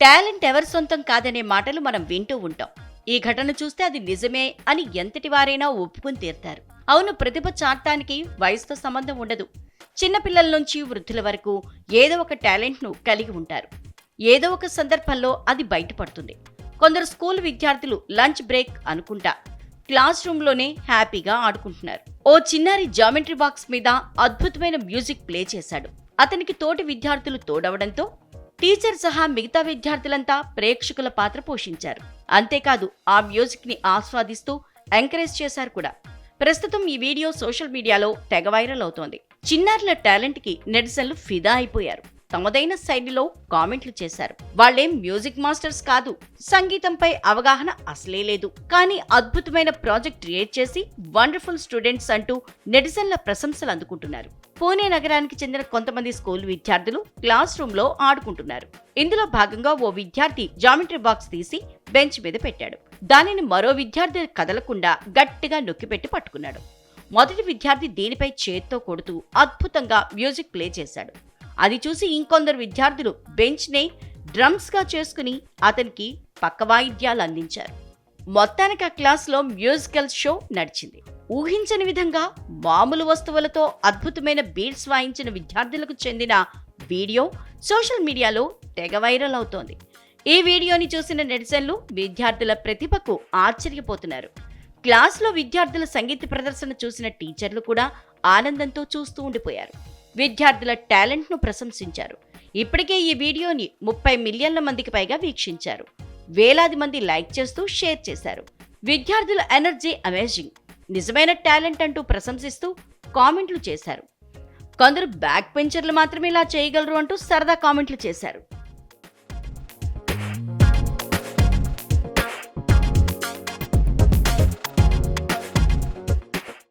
Talent ఎవరి సొంతం కాదనే మాటలు మనం వింటూ ఉంటాం. ఈ ఘటన చూస్తే అది నిజమే అని ఎంతటి వారైనా ఒప్పుకుని తీరుతారు. అవును ప్రతిభ చాటానికి వయసుతో సంబంధం ఉండదు. చిన్నపిల్లల నుంచి వృద్ధుల వరకు ఏదో ఒక టాలెంట్ను కలిగి ఉంటారు. ఏదో ఒక సందర్భంలో అది బయటపడుతుంది. కొందరు స్కూల్ విద్యార్థులు లంచ్ బ్రేక్ అనుకుంటా క్లాస్ రూమ్లోనే హ్యాపీగా ఆడుకుంటున్నారు. ఓ చిన్నారి జామెట్రీ బాక్స్ మీద అద్భుతమైన మ్యూజిక్ ప్లే చేశాడు. అతనికి తోటి విద్యార్థులు తోడవడంతో టీచర్ సహా మిగతా విద్యార్థులంతా ప్రేక్షకుల పాత్ర పోషించారు. అంతేకాదు ఆ మ్యూజిక్ని ఆస్వాదిస్తూ ఎంకరేజ్ చేశారు కూడా. ప్రస్తుతం ఈ వీడియో సోషల్ మీడియాలో తెగ వైరల్ అవుతోంది. చిన్నారుల టాలెంట్కి నెటిజన్లు ఫిదా అయిపోయారు. తమదైన శైలిలో కామెంట్లు చేశారు. వాళ్ళేం మ్యూజిక్ మాస్టర్స్ కాదు సంగీతంపై అవగాహన అసలే లేదు. కానీ అద్భుతమైన ప్రాజెక్ట్ క్రియేట్ చేసి వండర్ఫుల్ స్టూడెంట్స్ అంటూ నెటిజన్ల ప్రశంసలు అందుకుంటున్నారు. పూణే నగరానికి చెందిన కొంతమంది స్కూల్ విద్యార్థులు క్లాస్ రూమ్లో ఆడుకుంటున్నారు. ఇందులో భాగంగా ఓ విద్యార్థి జామెట్రీ బాక్స్ తీసి బెంచ్ మీద పెట్టాడు. దానిని మరో విద్యార్థి కదలకుండా గట్టిగా నొక్కిపెట్టి పట్టుకున్నాడు. మొదటి విద్యార్థి దీనిపై చేత్తో కొడుతూ అద్భుతంగా మ్యూజిక్ ప్లే చేశాడు. అది చూసి ఇంకొందరు విద్యార్థులు బెంచ్నే డ్రమ్స్గా చేసుకుని అతనికి పక్క వాయిద్యాలు అందించారు. మొత్తానికి ఆ క్లాస్లో మ్యూజికల్ షో నడిచింది. ఊహించని విధంగా మామూలు వస్తువులతో అద్భుతమైన బీట్స్ వాయించిన విద్యార్థులకు చెందిన వీడియో సోషల్ మీడియాలో తెగ వైరల్ అవుతోంది. ఈ వీడియోని చూసిన నెటిజన్లు విద్యార్థుల ప్రతిభకు ఆశ్చర్యపోతున్నారు. క్లాస్లో విద్యార్థుల సంగీత ప్రదర్శన చూసిన టీచర్లు కూడా ఆనందంతో చూస్తూ ఉండిపోయారు. విద్యార్థుల టాలెంట్ను ప్రశంసించారు. ఇప్పటికే ఈ వీడియోని ముప్పై మిలియన్ల మందికి పైగా వీక్షించారు. వేలాది మంది లైక్ చేస్తూ షేర్ చేశారు. విద్యార్థుల ఎనర్జీ అమేజింగ్. నిజమైన టాలెంట్ అంటూ ప్రశంసిస్తూ కామెంట్లు చేశారు. కొందరు బ్యాక్ పెంచర్లు మాత్రమే ఇలా చేయగలరు అంటూ సరదా కామెంట్లు చేశారు.